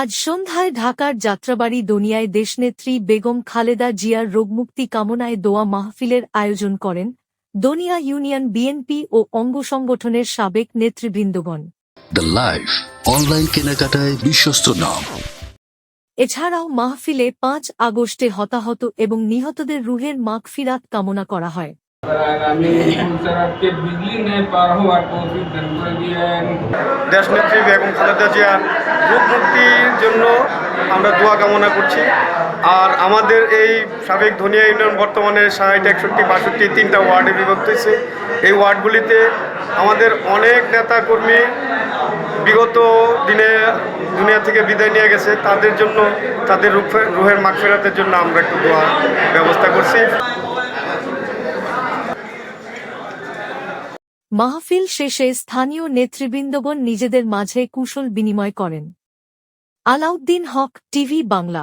আজ সন্ধ্যায় ঢাকার যাত্রাবাড়ি দনিয়ায় দেশনেত্রী বেগম খালেদা জিয়ার রোগমুক্তি কামনায় দোয়া মাহফিলের আয়োজন করেন দনিয়া ইউনিয়ন বিএনপি ও অঙ্গ সংগঠনের সাবেক নেতৃবৃন্দগণ। দ্য লাইফ অনলাইন কেনাকাটায় বিশ্বস্ত নাম। এছাড়াও মাহফিলে পাঁচ আগস্টে হতাহত এবং নিহতদের রুহের মাগফিরাত কামনা করা হয়। দেশনেত্রী বেগম খালেদা জিয়ার মুক্তির জন্য আমরা দোয়া কামনা করছি। আর আমাদের এই সাবেক ধনিয়া ইউনিয়ন বর্তমানে ষাট, একষট্টি, বাষট্টি তিনটা ওয়ার্ডে বিভক্ত হয়েছে। এই ওয়ার্ডগুলিতে আমাদের অনেক নেতা কর্মী বিগত দিনে দুনিয়া থেকে বিদায় নিয়ে গেছে। তাদের জন্য, তাদের রুহের মাগ ফেরাতের জন্য আমরা একটু দোয়া ব্যবস্থা করছি। মাহফিল শেষে স্থানীয় নেতৃবৃন্দগণ নিজেদের মাঝে কুশল বিনিময় করেন। আলাউদ্দিন হক টিভি বাংলা